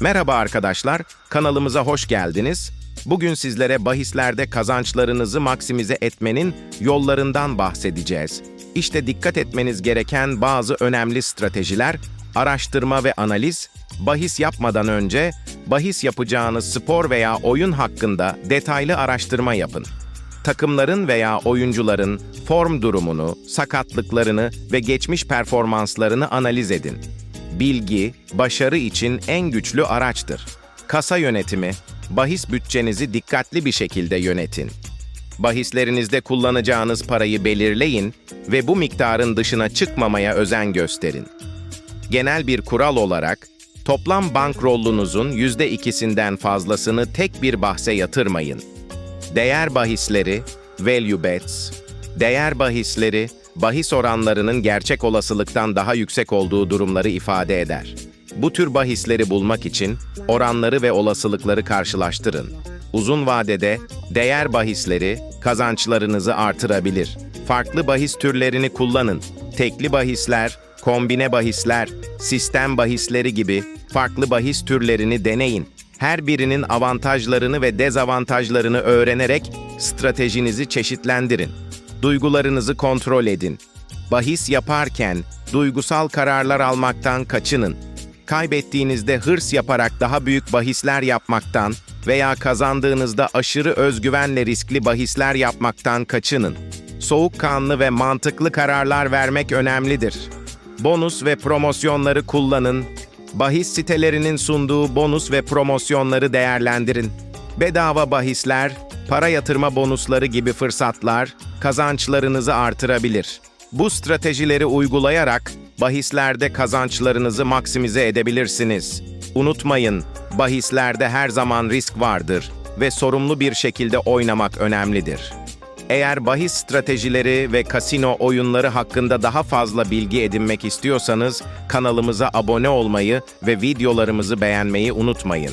Merhaba arkadaşlar, kanalımıza hoş geldiniz. Bugün sizlere bahislerde kazançlarınızı maksimize etmenin yollarından bahsedeceğiz. İşte dikkat etmeniz gereken bazı önemli stratejiler, araştırma ve analiz, bahis yapmadan önce bahis yapacağınız spor veya oyun hakkında detaylı araştırma yapın. Takımların veya oyuncuların form durumunu, sakatlıklarını ve geçmiş performanslarını analiz edin. Bilgi, başarı için en güçlü araçtır. Kasa yönetimi, bahis bütçenizi dikkatli bir şekilde yönetin. Bahislerinizde kullanacağınız parayı belirleyin ve bu miktarın dışına çıkmamaya özen gösterin. Genel bir kural olarak, toplam bankrollunuzun %2'sinden fazlasını tek bir bahse yatırmayın. Değer bahisleri, value bets, değer bahisleri, bahis oranlarının gerçek olasılıktan daha yüksek olduğu durumları ifade eder. Bu tür bahisleri bulmak için oranları ve olasılıkları karşılaştırın. Uzun vadede değer bahisleri kazançlarınızı artırabilir. Farklı bahis türlerini kullanın. Tekli bahisler, kombine bahisler, sistem bahisleri gibi farklı bahis türlerini deneyin. Her birinin avantajlarını ve dezavantajlarını öğrenerek stratejinizi çeşitlendirin. Duygularınızı kontrol edin. Bahis yaparken duygusal kararlar almaktan kaçının. Kaybettiğinizde hırs yaparak daha büyük bahisler yapmaktan veya kazandığınızda aşırı özgüvenle riskli bahisler yapmaktan kaçının. Soğukkanlı ve mantıklı kararlar vermek önemlidir. Bonus ve promosyonları kullanın. Bahis sitelerinin sunduğu bonus ve promosyonları değerlendirin. Bedava bahisler, para yatırma bonusları gibi fırsatlar kazançlarınızı artırabilir. Bu stratejileri uygulayarak bahislerde kazançlarınızı maksimize edebilirsiniz. Unutmayın, bahislerde her zaman risk vardır ve sorumlu bir şekilde oynamak önemlidir. Eğer bahis stratejileri ve kasino oyunları hakkında daha fazla bilgi edinmek istiyorsanız kanalımıza abone olmayı ve videolarımızı beğenmeyi unutmayın.